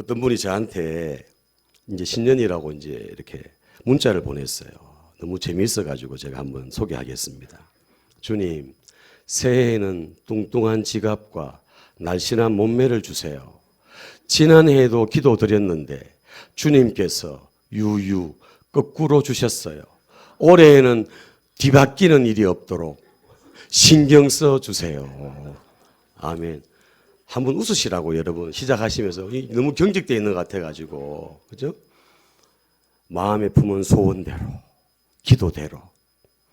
어떤 분이 저한테 이제 신년이라고 이제 이렇게 문자를 보냈어요. 너무 재미있어 가지고 제가 한번 소개하겠습니다. 주님, 새해에는 뚱뚱한 지갑과 날씬한 몸매를 주세요. 지난해에도 기도 드렸는데 주님께서 유유 거꾸로 주셨어요. 올해에는 뒤바뀌는 일이 없도록 신경 써 주세요. 아멘. 한번 웃으시라고 여러분 시작하시면서 이 너무 경직되어 있는 것 같아가지고 그죠? 마음에 품은 소원대로 기도대로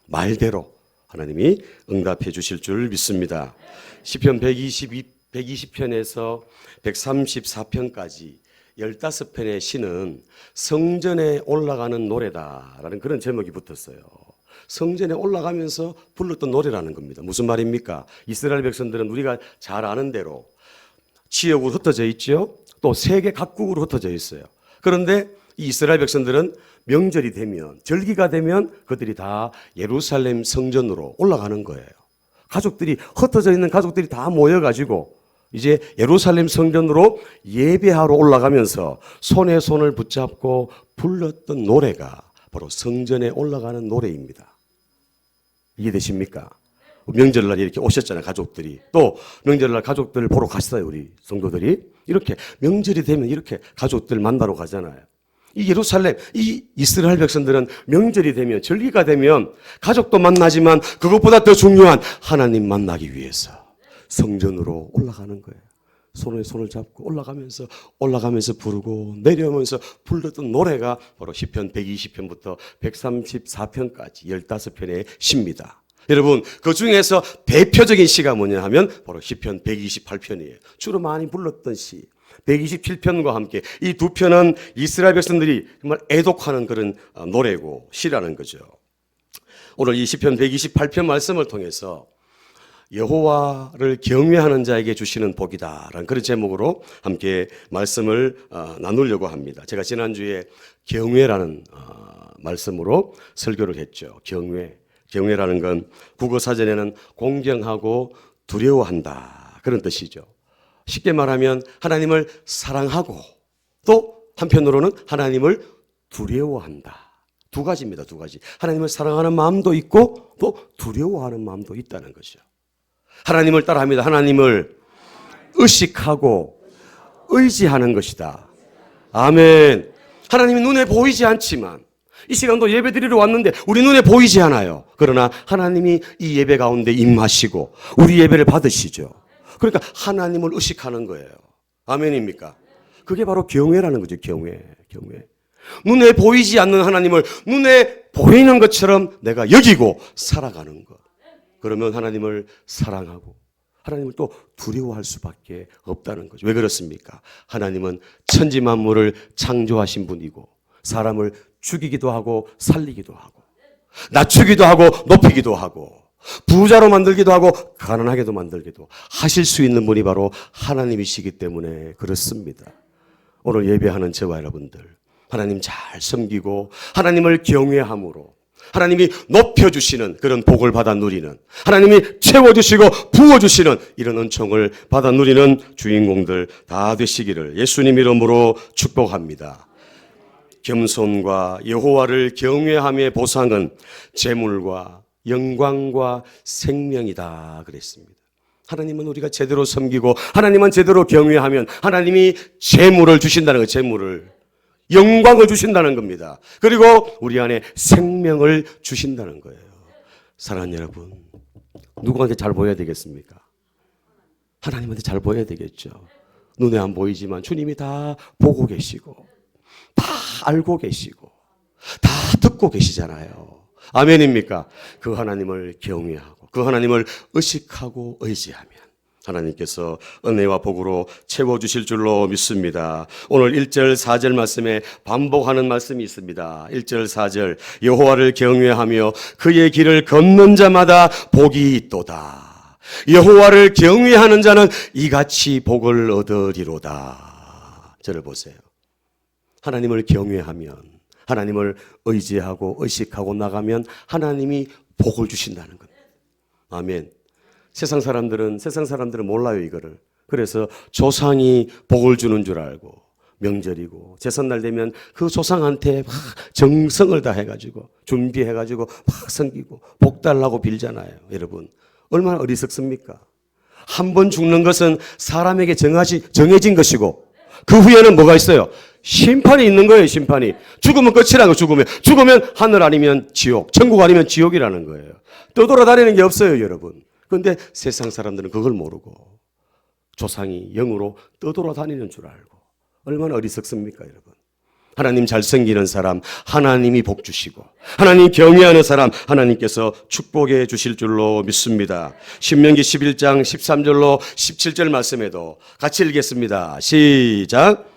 말대로 하나님이 응답해 주실 줄 믿습니다. 시편 122 120편에서 134편까지 15편의 시는 성전에 올라가는 노래다라는 그런 제목이 붙었어요. 성전에 올라가면서 불렀던 노래라는 겁니다. 무슨 말입니까? 이스라엘 백성들은 우리가 잘 아는 대로 지역으로 흩어져 있죠. 또 세계 각국으로 흩어져 있어요. 그런데 이 이스라엘 백성들은 명절이 되면 절기가 되면 그들이 다 예루살렘 성전으로 올라가는 거예요. 가족들이 흩어져 있는 가족들이 다 모여 가지고 이제 예루살렘 성전으로 예배하러 올라가면서 손에 손을 붙잡고 불렀던 노래가 바로 성전에 올라가는 노래입니다. 이해되십니까? 명절날 이렇게 오셨잖아요, 가족들이. 또 명절날 가족들을 보러 갔어요, 우리 성도들이. 이렇게 명절이 되면 이렇게 가족들 만나러 가잖아요. 이 예루살렘, 이 이스라엘 백성들은 명절이 되면, 절기가 되면 가족도 만나지만 그것보다 더 중요한 하나님 만나기 위해서 성전으로 올라가는 거예요. 손에 손을 잡고 올라가면서 올라가면서 부르고 내려오면서 불렀던 노래가 바로 시편 120편부터 134편까지 15편의 시입니다. 여러분 그 중에서 대표적인 시가 뭐냐 하면 바로 시편 128편이에요. 주로 많이 불렀던 시. 127편과 함께 이 두 편은 이스라엘 백성들이 정말 애독하는 그런 어, 노래고 시라는 거죠. 오늘 이 시편 128편 말씀을 통해서 여호와를 경외하는 자에게 주시는 복이다라는 그런 제목으로 함께 말씀을 어, 나누려고 합니다. 제가 지난주에 경외라는 어, 말씀으로 설교를 했죠. 경외. 경외라는 건 국어 사전에는 공경하고 두려워한다 그런 뜻이죠. 쉽게 말하면 하나님을 사랑하고 또 한편으로는 하나님을 두려워한다. 두 가지입니다. 두 가지. 하나님을 사랑하는 마음도 있고 또 두려워하는 마음도 있다는 것이죠. 하나님을 따라합니다. 하나님을 의식하고 의지하는 것이다. 아멘. 하나님이 눈에 보이지 않지만 이 시간도 예배 드리러 왔는데 우리 눈에 보이지 않아요. 그러나 하나님이 이 예배 가운데 임하시고 우리 예배를 받으시죠. 그러니까 하나님을 의식하는 거예요. 아멘입니까? 그게 바로 경외라는 거죠. 경외. 경외. 눈에 보이지 않는 하나님을 눈에 보이는 것처럼 내가 여기고 살아가는 것. 그러면 하나님을 사랑하고 하나님을 또 두려워할 수밖에 없다는 거죠. 왜 그렇습니까? 하나님은 천지 만물을 창조하신 분이고 사람을 죽이기도 하고 살리기도 하고 낮추기도 하고 높이기도 하고 부자로 만들기도 하고 가난하게도 만들기도 하실 수 있는 분이 바로 하나님이시기 때문에 그렇습니다. 오늘 예배하는 저와 여러분들 하나님 잘 섬기고 하나님을 경외함으로 하나님이 높여주시는 그런 복을 받아 누리는 하나님이 채워주시고 부어주시는 이런 은총을 받아 누리는 주인공들 다 되시기를 예수님 이름으로 축복합니다. 겸손과 여호와를 경외함의 보상은 재물과 영광과 생명이다 그랬습니다. 하나님은 우리가 제대로 섬기고 하나님은 제대로 경외하면 하나님이 재물을 주신다는 거 재물을 영광을 주신다는 겁니다. 그리고 우리 안에 생명을 주신다는 거예요. 사랑하는 여러분, 누구한테 잘 보여야 되겠습니까? 하나님한테 잘 보여야 되겠죠. 눈에 안 보이지만 주님이 다 보고 계시고, 다 알고 계시고, 다 듣고 계시잖아요. 아멘입니까? 그 하나님을 경외하고, 그 하나님을 의식하고 의지하면, 하나님께서 은혜와 복으로 채워주실 줄로 믿습니다. 오늘 1절, 4절 말씀에 반복하는 말씀이 있습니다. 1절, 4절. 여호와를 경외하며 그의 길을 걷는 자마다 복이 있도다. 여호와를 경외하는 자는 이같이 복을 얻으리로다. 저를 보세요. 하나님을 경외하면, 하나님을 의지하고 의식하고 나가면 하나님이 복을 주신다는 겁니다. 아멘. 세상 사람들은 세상 사람들은 몰라요 이거를. 그래서 조상이 복을 주는 줄 알고 명절이고 제삿날 되면 그 조상한테 막 정성을 다해 가지고 준비해 가지고 막 섬기고 복 달라고 빌잖아요. 여러분 얼마나 어리석습니까? 한 번 죽는 것은 사람에게 정하지 정해진 것이고 그 후에는 뭐가 있어요? 심판이 있는 거예요. 심판이 죽으면 끝이라는 거 죽으면 죽으면 하늘 아니면 지옥, 천국 아니면 지옥이라는 거예요. 떠돌아다니는 게 없어요, 여러분. 그런데 세상 사람들은 그걸 모르고 조상이 영으로 떠돌아다니는 줄 알고 얼마나 어리석습니까, 여러분? 하나님 잘 섬기는 사람 하나님이 복 주시고 하나님 경외하는 사람 하나님께서 축복해 주실 줄로 믿습니다. 신명기 11장 13절로 17절 말씀에도 같이 읽겠습니다. 시작.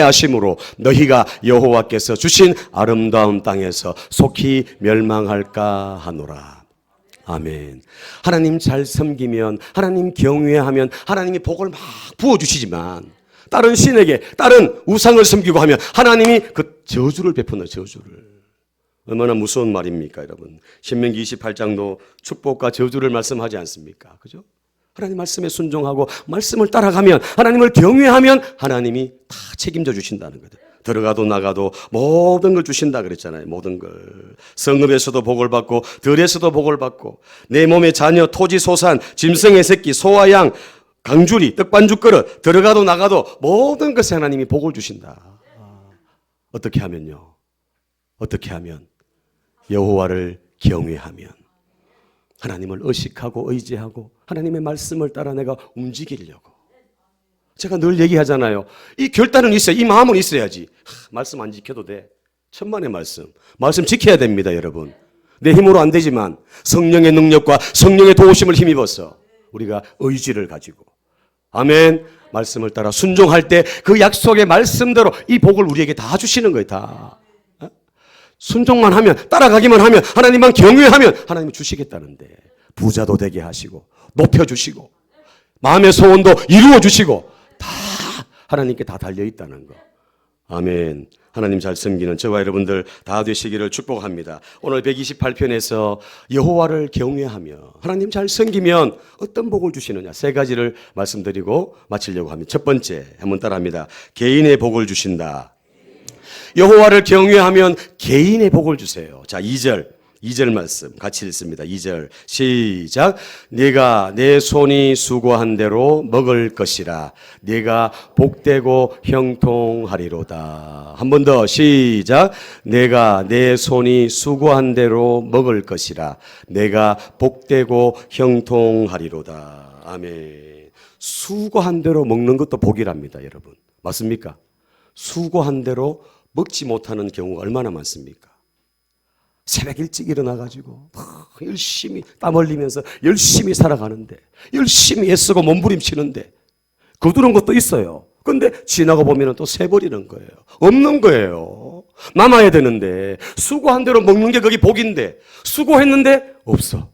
하심으로 너희가 여호와께서 주신 아름다운 땅에서 속히 멸망할까 하노라. 아멘. 하나님 잘 섬기면 하나님 경외하면 하나님이 복을 막 부어 주시지만 다른 신에게 다른 우상을 섬기고 하면 하나님이 그 저주를 베푸는 저주를 얼마나 무서운 말입니까, 여러분? 신명기 28장도 축복과 저주를 말씀하지 않습니까? 그죠? 하나님 말씀에 순종하고 말씀을 따라가면 하나님을 경외하면 하나님이 다 책임져 주신다는 거죠. 들어가도 나가도 모든 걸 주신다 그랬잖아요. 모든 걸. 성읍에서도 복을 받고 들에서도 복을 받고 내 몸의 자녀, 토지, 소산, 짐승의 새끼, 소와 양, 강주리, 떡반죽 그릇 들어가도 나가도 모든 것에 하나님이 복을 주신다. 어떻게 하면요? 어떻게 하면 여호와를 경외하면 하나님을 의식하고 의지하고 하나님의 말씀을 따라 내가 움직이려고. 제가 늘 얘기하잖아요. 이 결단은 있어요. 이 마음은 있어야지. 하, 말씀 안 지켜도 돼. 천만의 말씀. 말씀 지켜야 됩니다, 여러분. 내 힘으로 안 되지만 성령의 능력과 성령의 도우심을 힘입어서 우리가 의지를 가지고 아멘. 말씀을 따라 순종할 때 그 약속의 말씀대로 이 복을 우리에게 다 주시는 거예요, 다. 어? 순종만 하면 따라가기만 하면 하나님만 경외하면 하나님이 주시겠다는데 부자도 되게 하시고 높여 주시고 마음의 소원도 이루어 주시고 다 하나님께 다 달려 있다는 거. 아멘. 하나님 잘 섬기는 저와 여러분들 다 되시기를 축복합니다. 오늘 128편에서 여호와를 경외하며 하나님 잘 섬기면 어떤 복을 주시느냐 세 가지를 말씀드리고 마치려고 합니다. 첫 번째 한번 따라합니다. 개인의 복을 주신다. 여호와를 경외하면 개인의 복을 주세요. 자, 2절. 2절 말씀 같이 읽습니다. 2절 시작. 네가 내 손이 수고한 대로 먹을 것이라. 네가 복되고 형통하리로다. 한 번 더 시작. 내가 내 손이 수고한 대로 먹을 것이라. 내가 복되고 형통하리로다. 아멘. 수고한 대로 먹는 것도 복이랍니다, 여러분. 맞습니까? 수고한 대로 먹지 못하는 경우가 얼마나 많습니까? 새벽 일찍 일어나가지고 열심히 땀 흘리면서 열심히 살아가는데 열심히 애쓰고 몸부림치는데 거두는 것도 있어요. 근데 지나고 보면 또 새버리는 거예요. 없는 거예요. 남아야 되는데 수고한 대로 먹는 게 그게 복인데 수고했는데 없어.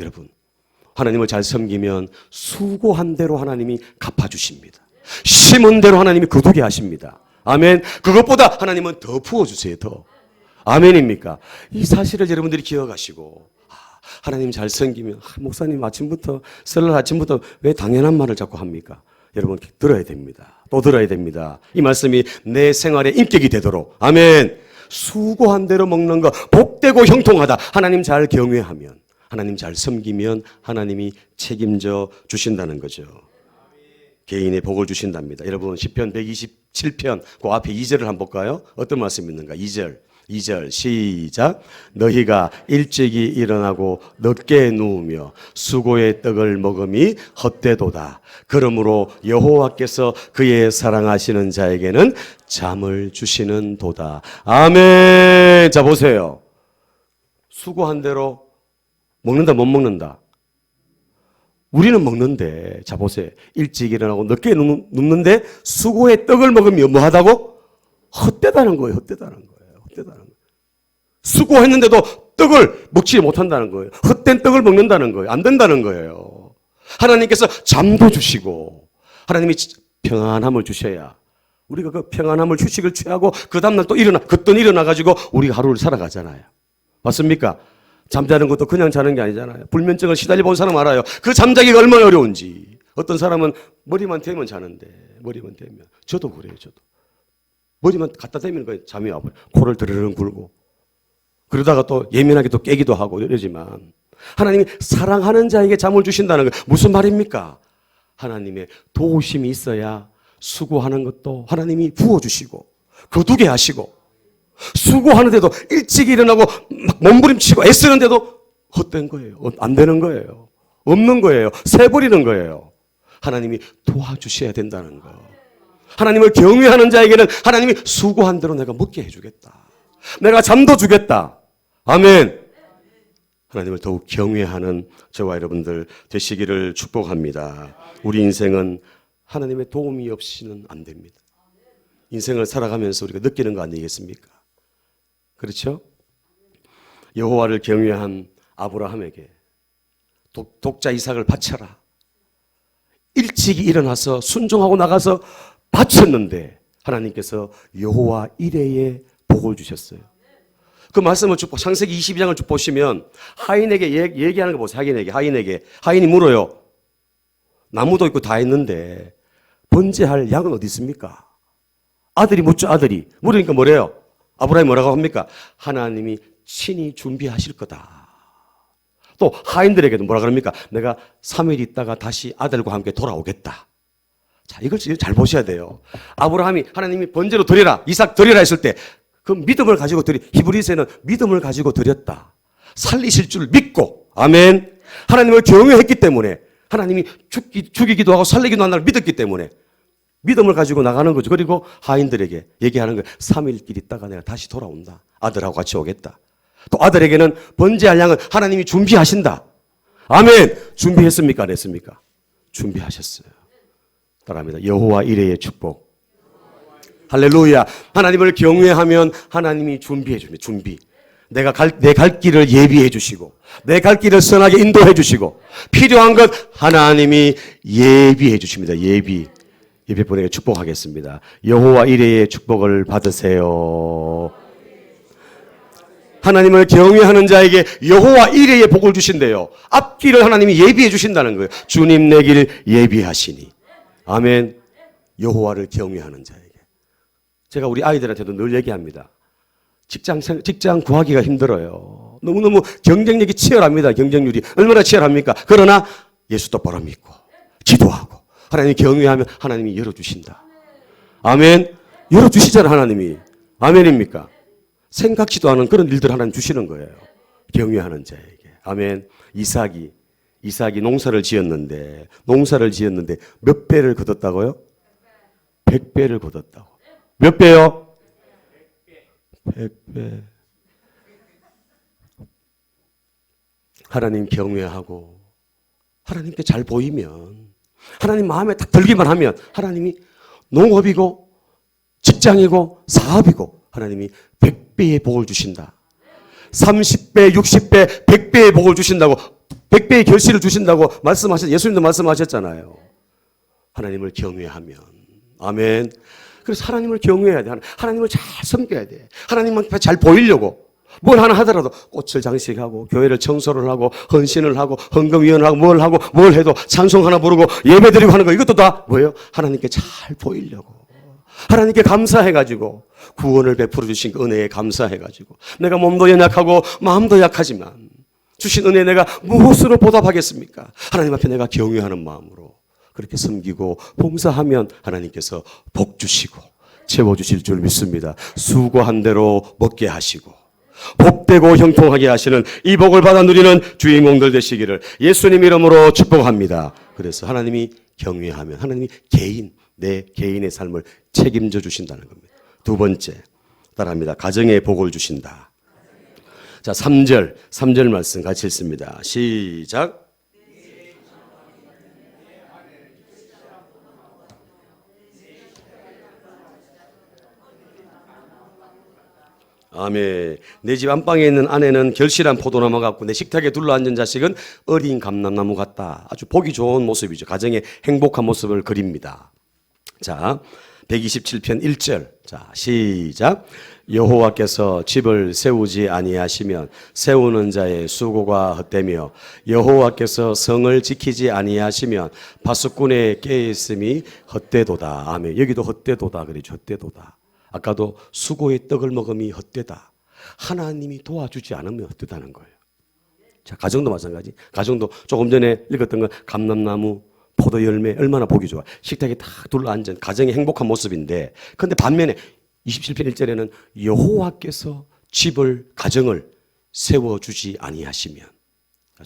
여러분 하나님을 잘 섬기면 수고한 대로 하나님이 갚아주십니다. 심은 대로 하나님이 거두게 하십니다. 아멘. 그것보다 하나님은 더 부어주세요. 더. 아멘입니까? 이 사실을 여러분들이 기억하시고 아, 하나님 잘 섬기면 아, 목사님 아침부터 설날 아침부터 왜 당연한 말을 자꾸 합니까? 여러분 들어야 됩니다. 또 들어야 됩니다. 이 말씀이 내 생활의 인격이 되도록 아멘. 수고한 대로 먹는 거 복되고 형통하다. 하나님 잘 경외하면 하나님 잘 섬기면 하나님이 책임져 주신다는 거죠. 개인의 복을 주신답니다. 여러분 10편 127편 그 앞에 2절을 한번 볼까요? 어떤 말씀이 있는가? 2절 2절 시작 너희가 일찍이 일어나고 늦게 누우며 수고의 떡을 먹음이 헛되도다 그러므로 여호와께서 그의 사랑하시는 자에게는 잠을 주시는 도다 아멘 자 보세요 수고한 대로 먹는다 못 먹는다 우리는 먹는데 자 보세요. 일찍 일어나고 늦게 눕- 눕는데 수고의 떡을 먹으면 뭐 하다고? 헛되다는 거예요 헛되다는 거예요 헛되다는 거예요. 수고했는데도 떡을 먹지 못한다는 거예요. 헛된 떡을 먹는다는 거예요. 안 된다는 거예요. 하나님께서 잠도 주시고 하나님이 평안함을 주셔야 우리가 그 평안함을 휴식을 취하고 그 다음날 또 일어나 그때 일어나 가지고 우리가 하루를 살아가잖아요. 맞습니까? 잠자는 것도 그냥 자는 게 아니잖아요. 불면증을 시달려 본 사람 알아요. 그 잠자기가 얼마나 어려운지. 어떤 사람은 머리만 대면 자는데, 머리만 대면. 저도 그래요, 저도. 머리만 갖다 대면 그 잠이 와버려. 코를 드르릉 굴고. 그러다가 또 예민하게 또 깨기도 하고 이러지만, 하나님이 사랑하는 자에게 잠을 주신다는 거 무슨 말입니까? 하나님의 도우심이 있어야 수고하는 것도 하나님이 부어주시고, 거두게 하시고, 수고하는데도 일찍 일어나고 막 몸부림치고 애쓰는데도 헛된 거예요. 어, 안 되는 거예요. 없는 거예요. 새버리는 거예요. 하나님이 도와주셔야 된다는 거. 하나님을 경외하는 자에게는 하나님이 수고한 대로 내가 먹게 해주겠다. 내가 잠도 주겠다. 아멘. 하나님을 더욱 경외하는 저와 여러분들 되시기를 축복합니다. 우리 인생은 하나님의 도움이 없이는 안 됩니다. 인생을 살아가면서 우리가 느끼는 거 아니겠습니까? 그렇죠? 여호와를 경외한 아브라함에게 독, 독자 이삭을 바쳐라. 일찍 일어나서 순종하고 나가서 바쳤는데 하나님께서 여호와 이레의 복을 주셨어요. 그 말씀을 쭉 보- 창세기 22장을 쭉 보시면 하인에게 얘- 얘기 하는 거 보세요. 하인에게 하인에게 하인이 물어요. 나무도 있고 다 있는데 번제할 양은 어디 있습니까? 아들이 묻죠, 아들이. 물으니까 뭐래요? 아브라함이 뭐라고 합니까? 하나님이 친히 준비하실 거다. 또 하인들에게도 뭐라 그럽니까? 내가 3일 있다가 다시 아들과 함께 돌아오겠다. 자, 이걸 잘 보셔야 돼요. 아브라함이 하나님이 번제로 드리라, 이삭 드리라 했을 때 그 믿음을 가지고 드리, 히브리서에는 믿음을 가지고 드렸다. 살리실 줄 믿고, 아멘. 하나님을 경외했기 때문에 하나님이 죽기, 죽이기도 하고 살리기도 한다를 믿었기 때문에 믿음을 가지고 나가는 거죠. 그리고 하인들에게 얘기하는 거예요. 3일길 있다가 내가 다시 돌아온다. 아들하고 같이 오겠다. 또 아들에게는 번제할 양은 하나님이 준비하신다. 아멘. 준비했습니까? 안 했습니까? 준비하셨어요. 따라합니다. 여호와 이레의 축복. 할렐루야. 하나님을 경외하면 하나님이 준비해 줍니다. 준비. 내가 갈, 내 갈 길을 예비해 주시고, 내 갈 길을 선하게 인도해 주시고, 필요한 것 하나님이 예비해 주십니다. 예비. 예배 보내게 축복하겠습니다. 여호와 이레의 축복을 받으세요. 하나님을 경외하는 자에게 여호와 이레의 복을 주신대요. 앞길을 하나님이 예비해 주신다는 거예요. 주님 내 길 예비하시니. 아멘. 여호와를 경외하는 자에게. 제가 우리 아이들한테도 늘 얘기합니다. 직장 생- 직장 구하기가 힘들어요. 너무너무 경쟁력이 치열합니다. 경쟁률이 얼마나 치열합니까? 그러나 예수 똑바로 믿고 기도하고 하나님 경외하면 하나님이 열어 주신다. 아멘. 열어 주시잖아 하나님이. 아멘입니까? 생각지도 않은 그런 일들 하나님 주시는 거예요. 경외하는 자에게. 아멘. 이삭이 이삭이 농사를 지었는데 농사를 지었는데 몇 배를 거뒀다고요? 백 배를 거뒀다고. 몇 배요? 백 배. 하나님 경외하고 하나님께 잘 보이면 하나님 마음에 딱 들기만 하면 하나님이 농업이고 직장이고 사업이고 하나님이 100배의 복을 주신다. 30배, 60배, 100배의 복을 주신다고 100배의 결실을 주신다고 말씀하셨 예수님도 말씀하셨잖아요. 하나님을 경외하면 아멘. 그래서 하나님을 경외해야 돼. 하나님을 잘 섬겨야 돼. 하나님은 잘 보이려고 뭘 하나 하더라도 꽃을 장식하고 교회를 청소를 하고 헌신을 하고 헌금위원을 하고 뭘 하고 뭘 해도 찬송 하나 부르고 예배드리고 하는 거 이것도 다 뭐예요? 하나님께 잘 보이려고. 하나님께 감사해가지고 구원을 베풀어 주신 그 은혜에 감사해가지고 내가 몸도 연약하고 마음도 약하지만 주신 은혜 내가 무엇으로 보답하겠습니까? 하나님 앞에 내가 경외하는 마음으로 그렇게 섬기고 봉사하면 하나님께서 복 주시고 채워 주실 줄 믿습니다. 수고한 대로 먹게 하시고 복되고 형통하게 하시는 이 복을 받아 누리는 주인공들 되시기를 예수님 이름으로 축복합니다. 그래서 하나님이 경외하면 하나님이 개인 내 개인의 삶을 책임져 주신다는 겁니다. 두 번째 따라합니다. 가정의 복을 주신다. 자, 3절, 3절 말씀 같이 읽습니다. 시작. 아멘. 내 집 안방에 있는 아내는 결실한 포도나무 같고 내 식탁에 둘러앉은 자식은 어린 감람나무 같다. 아주 보기 좋은 모습이죠. 가정의 행복한 모습을 그립니다. 자, 127편 1절. 자, 시작. 여호와께서 집을 세우지 아니하시면 세우는 자의 수고가 헛되며 여호와께서 성을 지키지 아니하시면 파수꾼의 깨 있음이 헛되도다. 아멘. 여기도 헛되도다 그러죠. 헛되도다. 아까도 수고의 떡을 먹음이 헛되다. 하나님이 도와주지 않으면 헛되다는 거예요. 자, 가정도 마찬가지. 가정도 조금 전에 읽었던 건 감람나무, 포도 열매 얼마나 보기 좋아. 식탁에 탁 둘러 앉은 가정의 행복한 모습인데, 근데 반면에 27편 1절에는 여호와께서 집을 가정을 세워 주지 아니하시면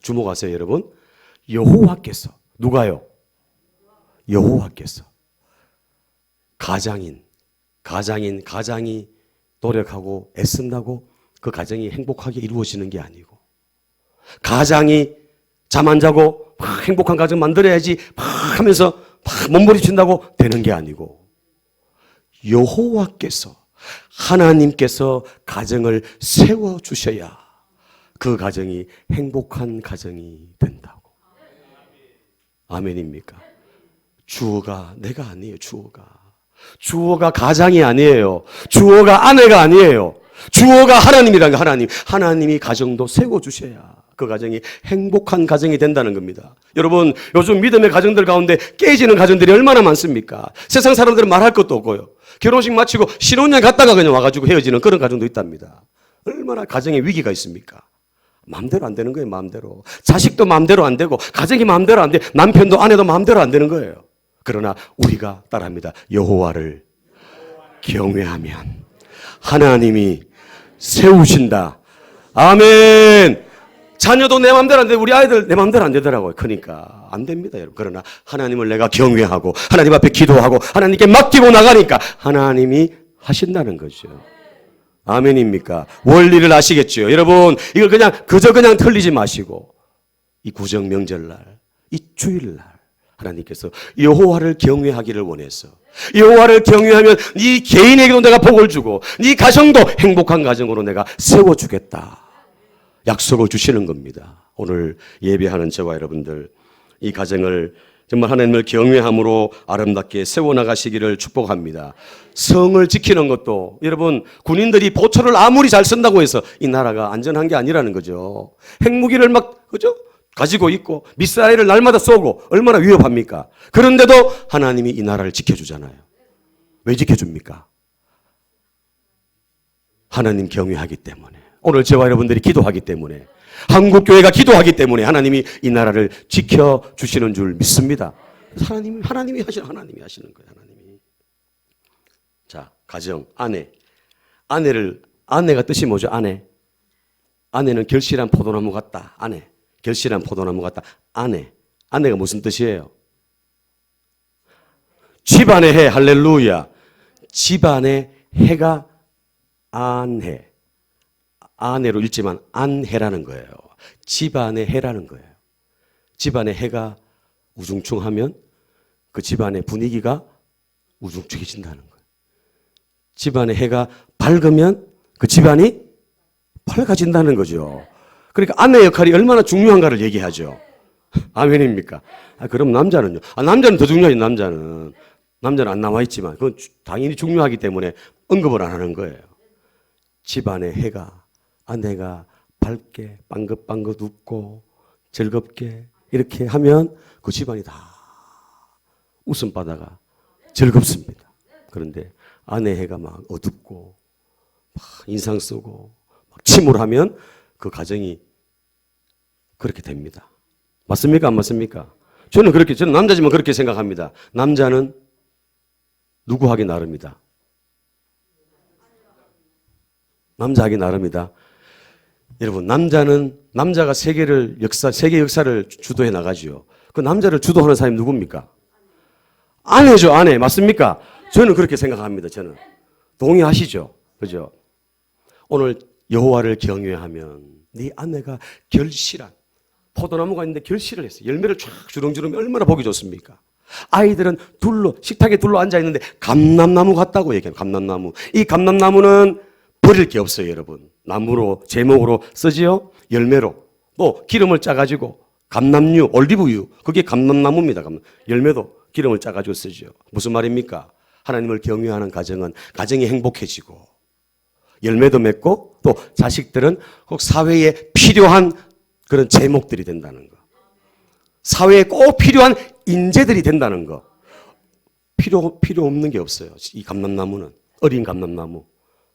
주목하세요, 여러분. 여호와께서 누가요? 여호와께서 가장인 가장인 가장이 노력하고 애쓴다고 그 가정이 행복하게 이루어지는 게 아니고 가장이 잠 안 자고 막 행복한 가정 만들어야지 막 하면서 막 몸부림친다고 되는 게 아니고 여호와께서 하나님께서 가정을 세워 주셔야 그 가정이 행복한 가정이 된다고. 아멘입니까? 주어가 내가 아니에요, 주어가. 주어가 가장이 아니에요. 주어가 아내가 아니에요. 주어가 하나님이라는 거 하나님. 하나님이 가정도 세워 주셔야 그 가정이 행복한 가정이 된다는 겁니다. 여러분, 요즘 믿음의 가정들 가운데 깨지는 가정들이 얼마나 많습니까? 세상 사람들은 말할 것도 없고요. 결혼식 마치고 신혼여행 갔다가 그냥 와가지고 헤어지는 그런 가정도 있답니다. 얼마나 가정에 위기가 있습니까? 마음대로 안 되는 거예요, 마음대로. 자식도 마음대로 안 되고, 가정이 마음대로 안 돼. 남편도 아내도 마음대로 안 되는 거예요. 그러나 우리가 따라합니다. 여호와를 경외하면 하나님이 세우신다. 아멘. 자녀도 내 마음대로 안 돼. 우리 아이들 내 마음대로 안 되더라고요. 그러니까 안 됩니다, 여러분. 그러나 하나님을 내가 경외하고 하나님 앞에 기도하고 하나님께 맡기고 나가니까 하나님이 하신다는 거죠. 아멘입니까? 원리를 아시겠죠? 여러분, 이걸 그냥 그저 그냥 틀리지 마시고 이 구정 명절날, 이 주일날 하나님께서 여호와를 경외하기를 원해서 여호와를 경외하면 네 개인에게도 내가 복을 주고 네 가정도 행복한 가정으로 내가 세워 주겠다. 약속을 주시는 겁니다. 오늘 예배하는 저와 여러분들 이 가정을 정말 하나님을 경외함으로 아름답게 세워나가시기를 축복합니다. 성을 지키는 것도 여러분 군인들이 보초를 아무리 잘 쓴다고 해서 이 나라가 안전한 게 아니라는 거죠. 핵무기를 막 그죠? 가지고 있고 미사일을 날마다 쏘고 얼마나 위협합니까? 그런데도 하나님이 이 나라를 지켜주잖아요. 왜 지켜줍니까? 하나님 경외하기 때문에. 오늘 저와 여러분들이 기도하기 때문에. 한국 교회가 기도하기 때문에 하나님이 이 나라를 지켜 주시는 줄 믿습니다. 하나님 하나님이 하시는 하나님이 하시는 거예요. 하나님이. 자 가정 아내 아내를 아내가 뜻이 뭐죠? 아내 아내는 결실한 포도나무 같다. 아내 결실한 포도나무 같다. 아내 아내가 무슨 뜻이에요? 집안의 해 할렐루야. 집안의 해가 안해. 아내로 읽지만 안해라는 거예요. 집안의 해라는 거예요. 집안의 해가 우중충하면 그 집안의 분위기가 우중충해진다는 거예요. 집안의 해가 밝으면 그 집안이 밝아진다는 거죠. 그러니까 아내 역할이 얼마나 중요한가를 얘기하죠. 아멘입니까? 아, 그럼 남자는요? 아, 남자는 더 중요하지, 남자는. 남자는 안 나와 있지만, 그건 당연히 중요하기 때문에 언급을 안 하는 거예요. 집안의 해가 아내가 밝게 빵긋빵긋 웃고 즐겁게 이렇게 하면 그 집안이 다 웃음바다가 즐겁습니다. 그런데 아내 해가 막 어둡고 막 인상 쓰고 막 침울하면 그 가정이 그렇게 됩니다. 맞습니까? 안 맞습니까? 저는 그렇게 저는 남자지만 그렇게 생각합니다. 남자는 누구 하기 나름이다. 남자 하기 나름이다. 여러분, 남자는, 남자가 세계를 역사, 세계 역사를 주도해 나가지요. 그 남자를 주도하는 사람이 누굽니까? 아내죠, 아내. 맞습니까? 저는 그렇게 생각합니다, 저는. 동의하시죠? 그죠? 오늘 여호와를 경외하면 네 아내가 결실한 포도나무가 있는데 결실을 했어요. 열매를 쫙 주렁주렁 얼마나 보기 좋습니까? 아이들은 둘로 식탁에 둘로 앉아 있는데 감람나무 같다고 얘기해요. 감람나무. 이 감람나무는 버릴 게 없어요, 여러분. 나무로 제목으로 쓰지요. 열매로 또 기름을 짜가지고 감남유, 올리브유 그게 감람나무입니다. 감람. 열매도 기름을 짜가지고 쓰죠. 무슨 말입니까? 하나님을 경외하는 가정은 가정이 행복해지고 열매도 맺고 또 자식들은 꼭 사회에 필요한 그런 제목들이 된다는 거. 사회에 꼭 필요한 인재들이 된다는 거. 필요, 필요 없는 게 없어요. 이 감람나무는. 어린 감람나무.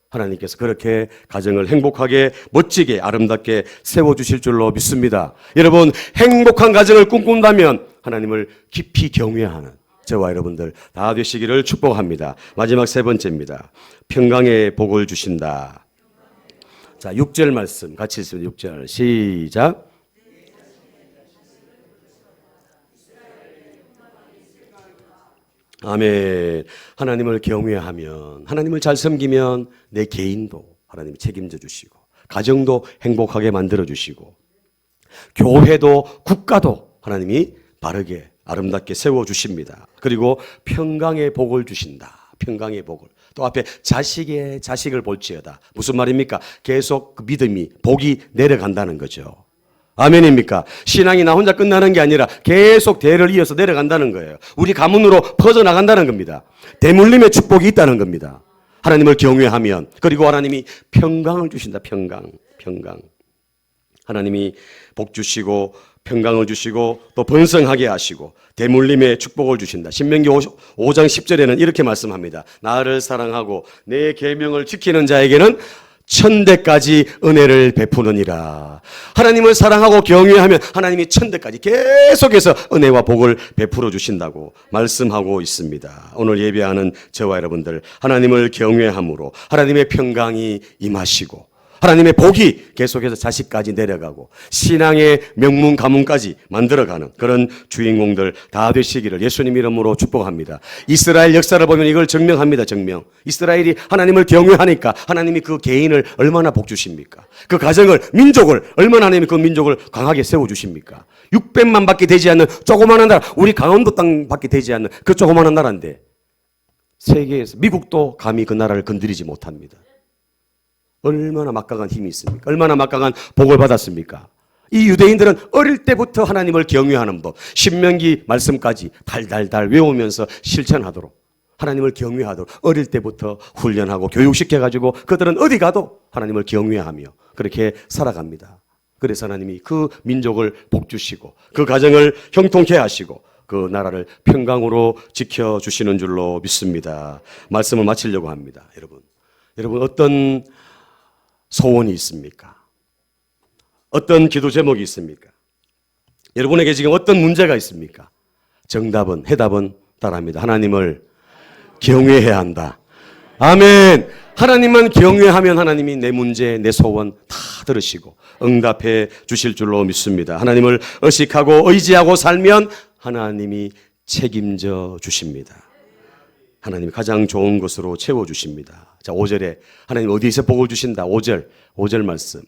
하나님께서 그렇게 가정을 행복하게, 멋지게, 아름답게 세워주실 줄로 믿습니다. 여러분, 행복한 가정을 꿈꾼다면 하나님을 깊이 경외하는 저와 여러분들 다 되시기를 축복합니다. 마지막 세 번째입니다. 평강의 복을 주신다. 자, 6절 말씀 같이 읽습니다. 6절 시작. 아멘. 하나님을 경외하면 하나님을 잘 섬기면 내 개인도 하나님이 책임져 주시고 가정도 행복하게 만들어 주시고 교회도 국가도 하나님이 바르게 아름답게 세워 주십니다. 그리고 평강의 복을 주신다. 평강의 복을. 또 앞에 자식의 자식을 볼지어다. 무슨 말입니까? 계속 그 믿음이 복이 내려간다는 거죠. 아멘입니까? 신앙이 나 혼자 끝나는 게 아니라 계속 대를 이어서 내려간다는 거예요. 우리 가문으로 퍼져나간다는 겁니다. 대물림의 축복이 있다는 겁니다. 하나님을 경외하면 그리고 하나님이 평강을 주신다. 평강, 평강. 하나님이 복 주시고 평강을 주시고 또 번성하게 하시고 대물림의 축복을 주신다. 신명기 5장 10절에는 이렇게 말씀합니다. 나를 사랑하고 내 계명을 지키는 자에게는 천대까지 은혜를 베푸느니라. 하나님을 사랑하고 경외하면 하나님이 천대까지 계속해서 은혜와 복을 베풀어 주신다고 말씀하고 있습니다. 오늘 예배하는 저와 여러분들 하나님을 경외함으로 하나님의 평강이 임하시고 하나님의 복이 계속해서 자식까지 내려가고 신앙의 명문 가문까지 만들어가는 그런 주인공들 다 되시기를 예수님 이름으로 축복합니다. 이스라엘 역사를 보면 이걸 증명합니다. 증명. 이스라엘이 하나님을 경외하니까 하나님이 그 개인을 얼마나 복 주십니까? 그 가정을 민족을 얼마나 하나님이 그 민족을 강하게 세워 주십니까? 600만 밖에 되지 않는 조그마한 나라, 우리 강원도 땅밖에 되지 않는 그 조그마한 나라인데 세계에서 미국도 감히 그 나라를 건드리지 못합니다. 얼마나 막강한 힘이 있습니까? 얼마나 막강한 복을 받았습니까? 이 유대인들은 어릴 때부터 하나님을 경외하는 법, 신명기 말씀까지 달달달 외우면서 실천하도록 하나님을 경외하도록 어릴 때부터 훈련하고 교육시켜 가지고 그들은 어디 가도 하나님을 경외하며 그렇게 살아갑니다. 그래서 하나님이 그 민족을 복주시고 그 가정을 형통케 하시고 그 나라를 평강으로 지켜 주시는 줄로 믿습니다. 말씀을 마치려고 합니다. 여러분. 여러분 어떤 소원이 있습니까? 어떤 기도 제목이 있습니까? 여러분에게 지금 어떤 문제가 있습니까? 정답은, 해답은 따라합니다. 하나님을 경외해야 한다. 아멘. 하나님만 경외하면 하나님이 내 문제, 내 소원 다 들으시고 응답해 주실 줄로 믿습니다. 하나님을 의식하고 의지하고 살면 하나님이 책임져 주십니다. 하나님이 가장 좋은 것으로 채워주십니다. 자, 5절에 하나님 어디서 복을 주신다? 5절, 5절 말씀.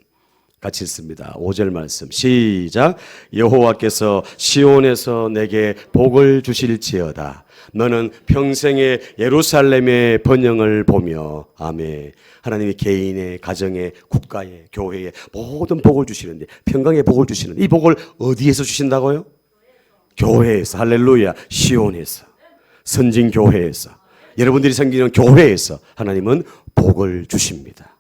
같이 읽습니다. 5절 말씀. 시작. 여호와께서 시온에서 내게 복을 주실지어다. 너는 평생에 예루살렘의 번영을 보며 아멘. 하나님이 개인의 가정의 국가의 교회에 모든 복을 주시는데 평강의 복을 주시는 이 복을 어디에서 주신다고요? 교회에서 할렐루야 시온에서 선진 교회에서 여러분들이 섬기는 교회에서 하나님은 복을 주십니다.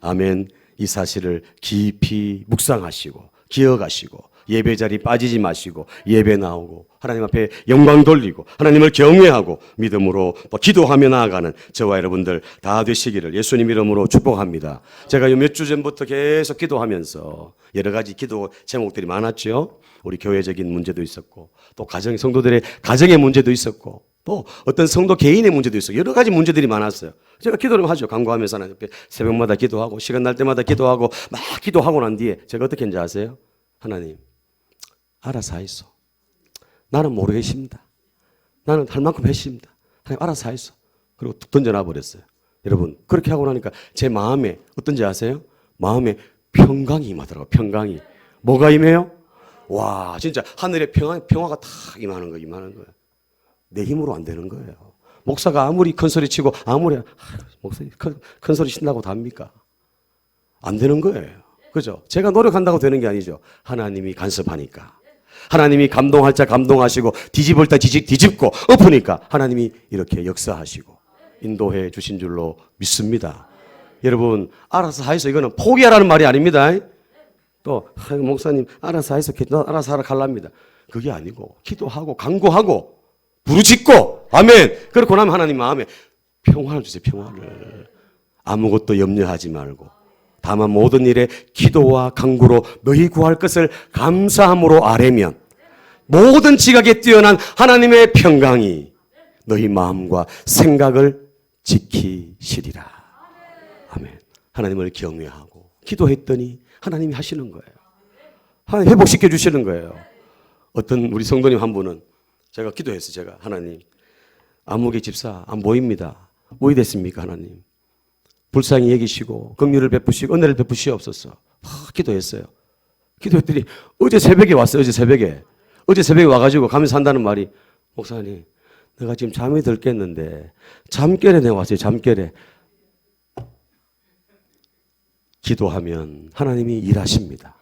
아멘. 이 사실을 깊이 묵상하시고 기억하시고 예배 자리 빠지지 마시고 예배 나오고 하나님 앞에 영광 돌리고 하나님을 경외하고 믿음으로 또 기도하며 나아가는 저와 여러분들 다 되시기를 예수님 이름으로 축복합니다. 제가 몇 주 전부터 계속 기도하면서 여러 가지 기도 제목들이 많았죠. 우리 교회적인 문제도 있었고 또 가정 성도들의 가정의 문제도 있었고 또 어떤 성도 개인의 문제도 있어요. 여러 가지 문제들이 많았어요. 제가 기도를 하죠. 간구하면서 하나님 새벽마다 기도하고 시간 날 때마다 기도하고 막 기도하고 난 뒤에 제가 어떻게 했는지 아세요? 하나님 알아서 하이소. 나는 모르겠습니다. 나는 할 만큼 했습니다. 하나님 알아서 하이소. 그리고 툭 던져놔 버렸어요. 여러분 그렇게 하고 나니까 제 마음에 어떤지 아세요? 마음에 평강이 임하더라고요. 평강이. 뭐가 임해요? 와 진짜 하늘의 평화, 평화가 다 임하는 거 임하는 거예요. 내 힘으로 안 되는 거예요. 목사가 아무리 큰 소리 치고 아무리 아, 목사 큰, 큰 소리 친다고 답니까? 안 되는 거예요. 그죠? 제가 노력한다고 되는 게 아니죠. 하나님이 간섭하니까. 하나님이 감동할 자 감동하시고 뒤집을 때 뒤집, 뒤집고 엎으니까 하나님이 이렇게 역사하시고 인도해 주신 줄로 믿습니다. 여러분 알아서 하이소 이거는 포기하라는 말이 아닙니다. 또 목사님 알아서 기도 알아서 하라 갈랍니다. 그게 아니고 기도하고 강구하고 부르짖고 아멘. 그렇고 나면 하나님 마음에 평화를 주세요. 평화를 아무것도 염려하지 말고 다만 모든 일에 기도와 강구로 너희 구할 것을 감사함으로 아뢰면 모든 지각에 뛰어난 하나님의 평강이 너희 마음과 생각을 지키시리라. 아멘. 하나님을 경외하고 기도했더니 하나님이 하시는 거예요. 하나님 회복시켜 주시는 거예요. 어떤 우리 성도님 한 분은 제가 기도했어요. 제가 하나님 아무개 집사 안 보입니다. 뭐 됐습니까 하나님? 불쌍히 여기시고 긍휼을 베푸시고 은혜를 베푸시옵소서. 아, 기도했어요. 기도했더니 어제 새벽에 왔어요. 어제 새벽에 어제 새벽에 와가지고 가면서 한다는 말이 목사님 내가 지금 잠이 들 깼는데 잠결에 내가 왔어요. 잠결에 기도하면 하나님이 일하십니다.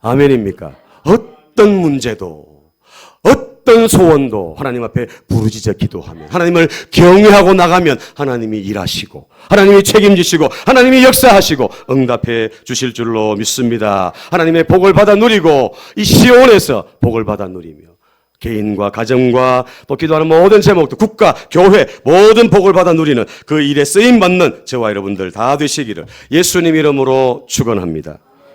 아멘입니까? 어떤 문제도 어떤 소원도 하나님 앞에 부르짖어 기도하면 하나님을 경외하고 나가면 하나님이 일하시고 하나님이 책임지시고 하나님이 역사하시고 응답해 주실 줄로 믿습니다. 하나님의 복을 받아 누리고 이 시온에서 복을 받아 누리며 개인과 가정과 또 기도하는 모든 제목도 국가, 교회 모든 복을 받아 누리는 그 일에 쓰임 받는 저와 여러분들 다 되시기를 예수님 이름으로 축원합니다.